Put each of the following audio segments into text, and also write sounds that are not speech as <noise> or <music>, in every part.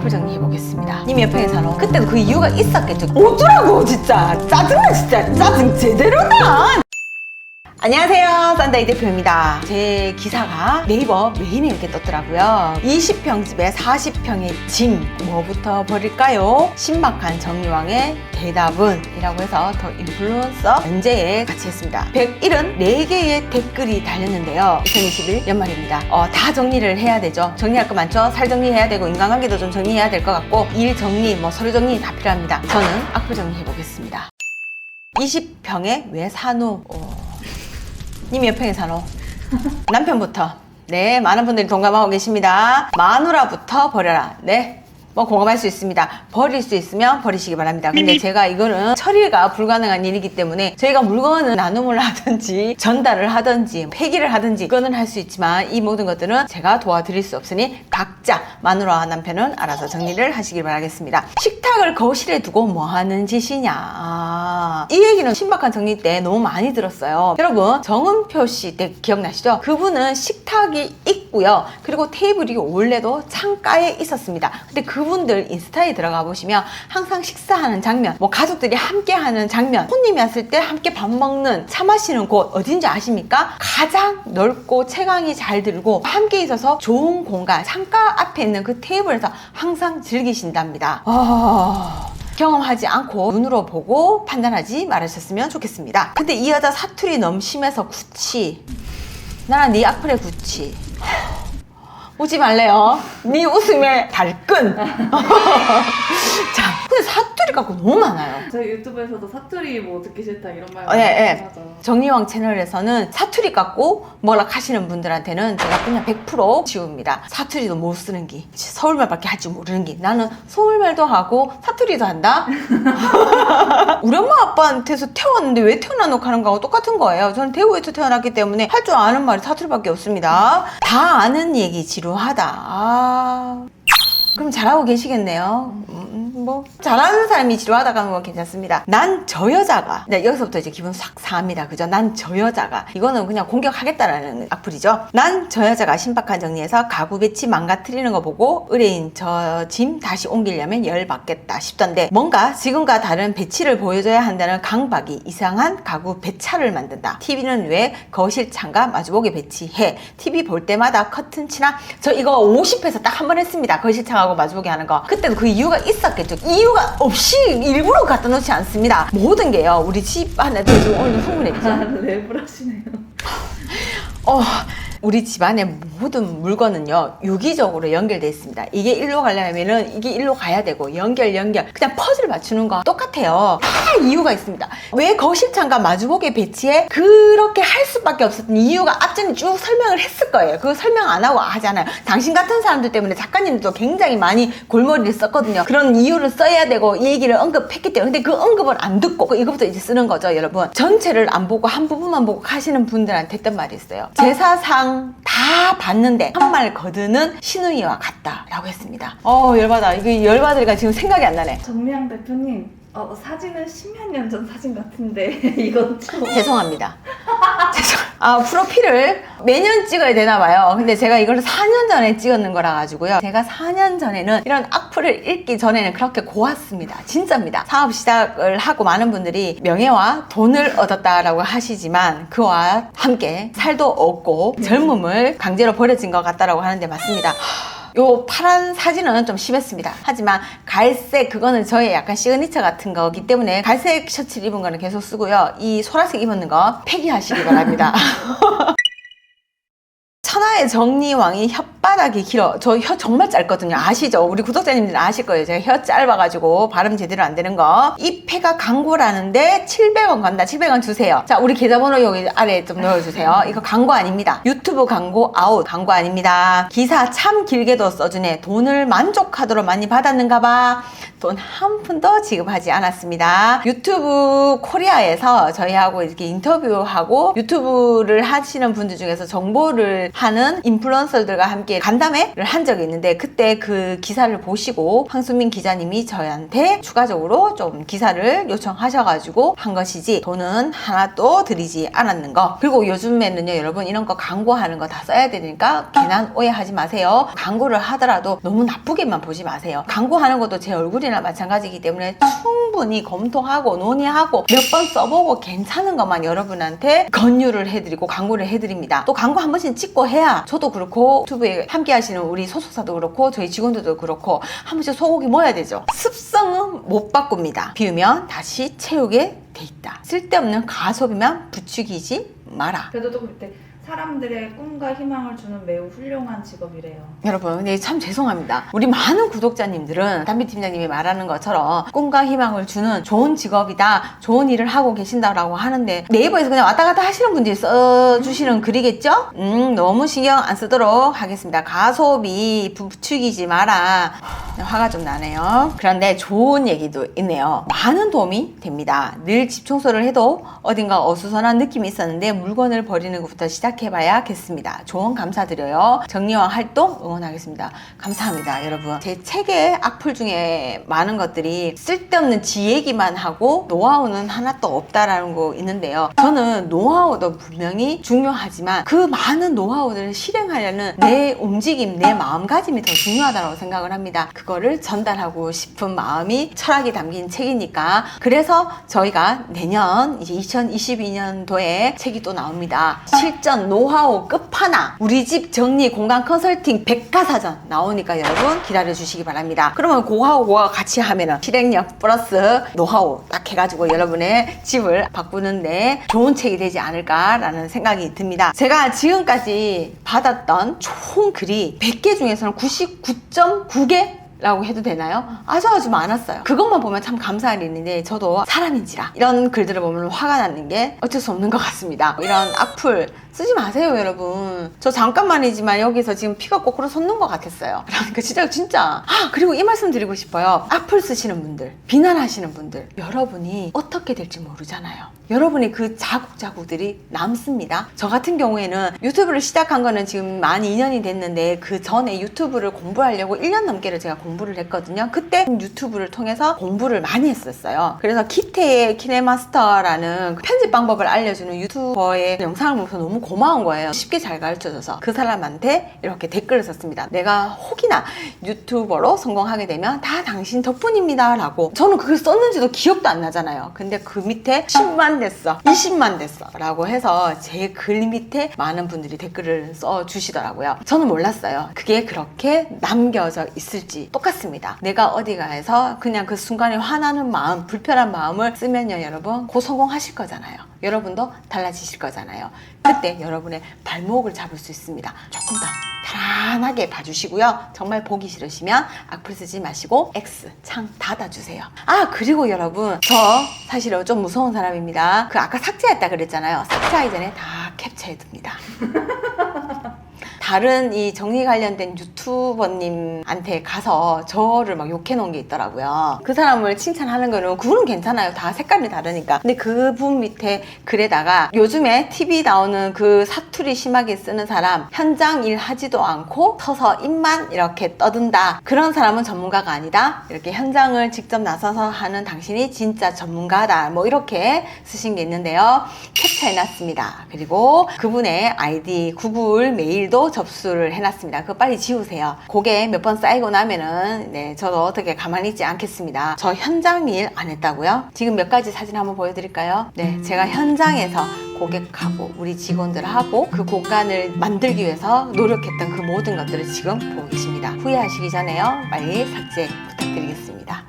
악플 정리해 보겠습니다. 님 옆에 사는 그때도 그 이유가 있었겠죠. 어쩌라고 진짜 짜증나 진짜 짜증 제대로다. 안녕하세요. 산다이 대표입니다. 제 기사가 네이버 메인에 이렇게 떴더라고요. 20평 집에 40평의 짐, 뭐부터 버릴까요? 신박한 정리왕의 대답은? 이라고 해서 더 인플루언서 연재에 같이 했습니다. 174개의 댓글이 달렸는데요. 2021 연말입니다. 어, 다 정리를 해야 되죠. 정리할 거 많죠? 살 정리해야 되고, 인간관계도 좀 정리해야 될 것 같고, 일 정리, 뭐 서류 정리 다 필요합니다. 저는 악플 정리해 보겠습니다. 20평에 왜 산후? 어... 님몇 평에 사노? 남편부터. 네, 많은 분들이 동감하고 계십니다. 마누라부터 버려라. 네. 뭐 공감할 수 있습니다. 버릴 수 있으면 버리시기 바랍니다. 근데 제가 이거는 처리가 불가능한 일이기 때문에 저희가 물건을 나눔을 하든지 전달을 하든지 폐기를 하든지 그거는 할 수 있지만 이 모든 것들은 제가 도와드릴 수 없으니 각자 마누라와 남편은 알아서 정리를 하시길 바라겠습니다. 식탁을 거실에 두고 뭐 하는 짓이냐. 아, 이 얘기는 신박한 정리 때 너무 많이 들었어요. 여러분 정은표 씨 때 기억나시죠? 그분은 식탁이 있고요. 그리고 테이블이 원래도 창가에 있었습니다. 근데 그 분들 인스타에 들어가 보시면 항상 식사하는 장면, 뭐 가족들이 함께 하는 장면, 손님이 왔을 때 함께 밥 먹는 차 마시는 곳 어딘지 아십니까? 가장 넓고 채광이 잘 들고 함께 있어서 좋은 공간, 창가 앞에 있는 그 테이블에서 항상 즐기신답니다. 아... 경험하지 않고 눈으로 보고 판단하지 말으셨으면 좋겠습니다. 근데 이 여자 사투리 너무 심해서 구치. 나는 네 악플에 구치. 오지 말래요. 네 웃음에 발끈. <laughs> <laughs> 자, 근데 사투 리 갖고 너무 많아요. 저희 유튜브에서도 사투리 뭐 듣기 싫다 이런 말 어, 예, 예. 하죠. 정리왕 채널에서는 사투리 갖고 뭐라 하시는 분들한테는 제가 그냥 100% 지웁니다. 사투리도 못 쓰는 기, 서울말밖에 할 줄 모르는 기. 나는 서울말도 하고 사투리도 한다. <laughs> 우리 엄마 아빠한테서 태어났는데 왜 태어나놓고 하는 거하고 똑같은 거예요. 저는 대구에서 태어났기 때문에 할 줄 아는 말이 사투리밖에 없습니다. 다 아는 얘기 지루하다. 아. 그럼 잘하고 계시겠네요. 음, 뭐 잘하는 사람이 지루하다가 하면 괜찮습니다. 난 저 여자가 네, 여기서부터 이제 기분 싹 상합니다. 그죠? 난 저 여자가 이거는 그냥 공격하겠다라는 악플이죠. 난 저 여자가 신박한 정리에서 가구 배치 망가뜨리는 거 보고 의뢰인 저 짐 다시 옮기려면 열 받겠다 싶던데 뭔가 지금과 다른 배치를 보여줘야 한다는 강박이 이상한 가구 배차를 만든다. TV는 왜 거실 창과 마주보게 배치해? TV 볼 때마다 커튼 치나 저 이거 50회에서 딱 한 번 했습니다. 거실 창하고 마주보게 하는 거. 그때도 그 이유가 있었겠죠. 이유가 없이 일부러 갖다 놓지 않습니다. 모든 게요. 우리 집 안에 도 오늘 흥분해지죠. 아, 랩을 하시네요. 어, 우리 집안의 모든 물건은요 유기적으로 연결돼 있습니다. 이게 일로 가려면은 이게 일로 가야 되고 연결 연결 그냥 퍼즐 맞추는 거 똑같아요. 다 이유가 있습니다. 왜 거실창과 마주보게 배치해 그렇게 할 수밖에 없었던 이유가 앞전에 쭉 설명을 했을 거예요. 그거 설명 안 하고 하잖아요. 당신 같은 사람들 때문에 작가님도 굉장히 많이 골머리를 썼거든요. 그런 이유를 써야 되고 이 얘기를 언급했기 때문에 근데 그 언급을 안 듣고 그 이거부터 이제 쓰는 거죠, 여러분. 전체를 안 보고 한 부분만 보고 하시는 분들한테 했던 말이 있어요. 제사상 다 봤는데 한 말 거드는 신우이와 같다라고 했습니다. 어 열받아. 이게 열받으니까 지금 생각이 안 나네. 정미양 대표님, 어, 사진은 십몇 년 전 사진 같은데 <laughs> 이건 좀 죄송합니다. 죄송. <laughs> 아 프로필을 매년 찍어야 되나 봐요. 근데 제가 이걸 4년 전에 찍었는 거라 가지고요. 제가 4년 전에는 이런 악플을 읽기 전에는 그렇게 고왔습니다. 진짜입니다. 사업 시작을 하고 많은 분들이 명예와 돈을 얻었다라고 하시지만 그와 함께 살도 없고 젊음을 강제로 버려진 것 같다라고 하는데 맞습니다. 요 파란 사진은 좀 심했습니다. 하지만 갈색 그거는 저의 약간 시그니처 같은 거기 때문에 갈색 셔츠를 입은 거는 계속 쓰고요. 이 소라색 입었는 거 폐기하시기 바랍니다. <laughs> 천하의 정리왕이 혓바닥이 길어. 저 혀 정말 짧거든요. 아시죠? 우리 구독자님들 아실 거예요. 제가 혀 짧아가지고 발음 제대로 안 되는 거. 이 패가 광고라는데 700원 간다. 700원 주세요. 자, 우리 계좌번호 여기 아래에 좀 넣어주세요. 이거 광고 아닙니다. 유튜브 광고 아웃. 광고 아닙니다. 기사 참 길게도 써주네. 돈을 만족하도록 많이 받았는가 봐. 돈 한 푼도 지급하지 않았습니다. 유튜브 코리아에서 저희하고 이렇게 인터뷰하고 유튜브를 하시는 분들 중에서 정보를 한 하는 인플루언서들과 함께 간담회를 한 적이 있는데 그때 그 기사를 보시고 황수민 기자님이 저희한테 추가적으로 좀 기사를 요청하셔가지고 한 것이지 돈은 하나도 드리지 않았는 거. 그리고 요즘에는요 여러분 이런 거 광고하는 거 다 써야 되니까 괜한 오해하지 마세요. 광고를 하더라도 너무 나쁘게만 보지 마세요. 광고하는 것도 제 얼굴이나 마찬가지이기 때문에 충분히 검토하고 논의하고 몇 번 써보고 괜찮은 것만 여러분한테 권유를 해드리고 광고를 해드립니다. 또 광고 한 번씩 찍고 해야 저도 그렇고 유튜브에 함께 하시는 우리 소속사도 그렇고 저희 직원들도 그렇고 한 번씩 소고기 먹어야 되죠. 습성은 못 바꿉니다. 비우면 다시 채우게 돼 있다. 쓸데없는 가소비만 부추기지 마라. 그래도 또 그때 사람들의 꿈과 희망을 주는 매우 훌륭한 직업이래요. 여러분, 네, 참 죄송합니다. 우리 많은 구독자님들은 담비 팀장님이 말하는 것처럼 꿈과 희망을 주는 좋은 직업이다, 좋은 일을 하고 계신다라고 하는데 네이버에서 그냥 왔다 갔다 하시는 분들이 써주시는 글이겠죠? 음, 너무 신경 안 쓰도록 하겠습니다. 가소비 부추기지 마라. 화가 좀 나네요. 그런데 좋은 얘기도 있네요. 많은 도움이 됩니다. 늘 집 청소를 해도 어딘가 어수선한 느낌이 있었는데 물건을 버리는 것부터 시작 해 봐야겠습니다. 조언 감사드려요. 정리와 활동 응원하겠습니다. 감사합니다, 여러분. 제 책의 악플 중에 많은 것들이 쓸데없는 지 얘기만 하고 노하우는 하나도 없다라는 거 있는데요. 저는 노하우도 분명히 중요하지만 그 많은 노하우들을 실행하려는 내 움직임, 내 마음가짐이 더 중요하다고 생각을 합니다. 그거를 전달하고 싶은 마음이 철학이 담긴 책이니까 그래서 저희가 내년 이제 2022년도에 책이 또 나옵니다. 실전 노하우 끝판왕 우리 집 정리 공간 컨설팅 백과사전 나오니까 여러분 기다려 주시기 바랍니다. 그러면 고하우와 같이 하면은 실행력 플러스 노하우 딱 해가지고 여러분의 집을 바꾸는데 좋은 책이 되지 않을까라는 생각이 듭니다. 제가 지금까지 받았던 총 글이 100개 중에서는 99.9개 라고 해도 되나요? 아주 아주 많았어요. 그것만 보면 참 감사한 일인데 저도 사람인지라 이런 글들을 보면 화가 나는 게 어쩔 수 없는 것 같습니다. 이런 악플 쓰지 마세요, 여러분. 저 잠깐만이지만 여기서 지금 피가 거꾸로 솟는 것 같았어요. <laughs> 그러니까 진짜 진짜. 아 그리고 이 말씀 드리고 싶어요. 악플 쓰시는 분들, 비난하시는 분들, 여러분이 어떻게 될지 모르잖아요. 여러분이 그 자국자국들이 남습니다. 저 같은 경우에는 유튜브를 시작한 거는 지금 만 2년이 됐는데 그 전에 유튜브를 공부하려고 1년 넘게를 제가 공부 를 했거든요. 그때 유튜브를 통해서 공부를 많이 했었어요. 그래서 키테의 키네마스터라는 그 편집 방법을 알려주는 유튜버의 영상을 보면서 너무 고마운 거예요. 쉽게 잘 가르쳐줘서 그 사람한테 이렇게 댓글을 썼습니다. 내가 혹이나 유튜버로 성공하게 되면 다 당신 덕분입니다. 라고 저는 그걸 썼는지도 기억도 안 나잖아요. 근데 그 밑에 10만 됐어, 20만 됐어 라고 해서 제 글 밑에 많은 분들이 댓글을 써주시더라고요. 저는 몰랐어요. 그게 그렇게 남겨져 있을지 똑같습니다. 내가 어디 가서 그냥 그 순간에 화나는 마음, 불편한 마음을 쓰면요, 여러분, 곧 성공하실 거잖아요. 여러분도 달라지실 거잖아요. 그때 여러분의 발목을 잡을 수 있습니다. 조금 더 편안하게 봐주시고요. 정말 보기 싫으시면 악플 쓰지 마시고 X 창 닫아주세요. 아 그리고 여러분 저 사실은 좀 무서운 사람입니다. 그 아까 삭제했다 그랬잖아요. 삭제하기 전에 다 캡처해둡니다. <laughs> 다른 이 정리 관련된 유튜버님한테 가서 저를 막 욕해 놓은 게 있더라고요. 그 사람을 칭찬하는 거는 그분은 괜찮아요. 다 색깔이 다르니까. 근데 그분 밑에 글에다가 요즘에 TV 나오는 그 사투리 심하게 쓰는 사람 현장 일 하지도 않고 서서 입만 이렇게 떠든다. 그런 사람은 전문가가 아니다. 이렇게 현장을 직접 나서서 하는 당신이 진짜 전문가다. 뭐 이렇게 쓰신 게 있는데요. 캡처해놨습니다. 그리고 그분의 아이디, 구글 메일도 접수를 해놨습니다. 그거 빨리 지우세요. 그게 몇 번 쌓이고 나면은 네 저도 어떻게 가만히 있지 않겠습니다. 저 현장 일 안 했다고요? 지금 몇 가지 사진 한번 보여드릴까요? 네, 제가 현장에서 고객하고 우리 직원들하고 그 공간을 만들기 위해서 노력했던 그 모든 것들을 지금 보고 계십니다. 후회하시기 전에요. 빨리 삭제 부탁드리겠습니다.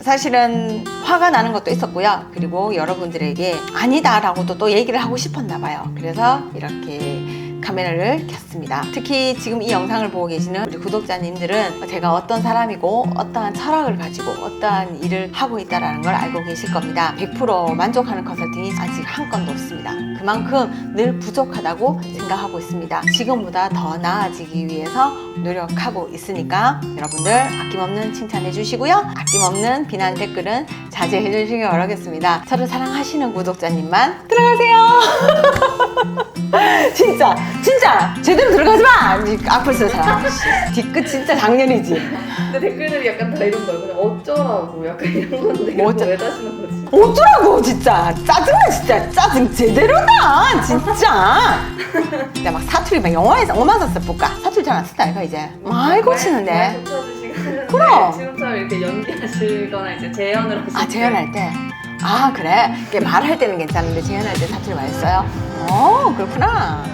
사실은 화가 나는 것도 있었고요. 그리고 여러분들에게 아니다라고도 또 얘기를 하고 싶었나 봐요. 그래서 이렇게 카메라를 켰습니다. 특히 지금 이 영상을 보고 계시는 우리 구독자님들은 제가 어떤 사람이고 어떠한 철학을 가지고 어떠한 일을 하고 있다는 걸 알고 계실 겁니다. 100% 만족하는 컨설팅이 아직 한 건도 없습니다. 그만큼 늘 부족하다고 생각하고 있습니다. 지금보다 더 나아지기 위해서 노력하고 있으니까 여러분들 아낌없는 칭찬해 주시고요. 아낌없는 비난 댓글은 자제해 주시기 바라겠습니다. 저를 사랑하시는 구독자님만 들어가세요. <laughs> 진짜 진짜 제대로 들어가지 마. 이 악플 쓰는 사람. 뒤끝 진짜 장년이지. 근데 댓글들이 약간 다 이런 거예요. 그냥 어쩌라고 약간 이런 건데 뭐뭐 어쩌- 왜 다시는 거지? 어쩌라고 진짜 짜증나 진짜 짜증 제대로 나 진짜 내가 막 사투리 막 영화에서 엄마서 써볼까 사투리 잘 안 쓰다 이거 이제 많이 고치는데 그럼. 네, 지금처럼 이렇게 연기하시거나 이제 재연을 하시아 재연할 때? 아 그래? 이게 말할 때는 괜찮은데 재연할 때 사투리 많이 써요? 어 그렇구나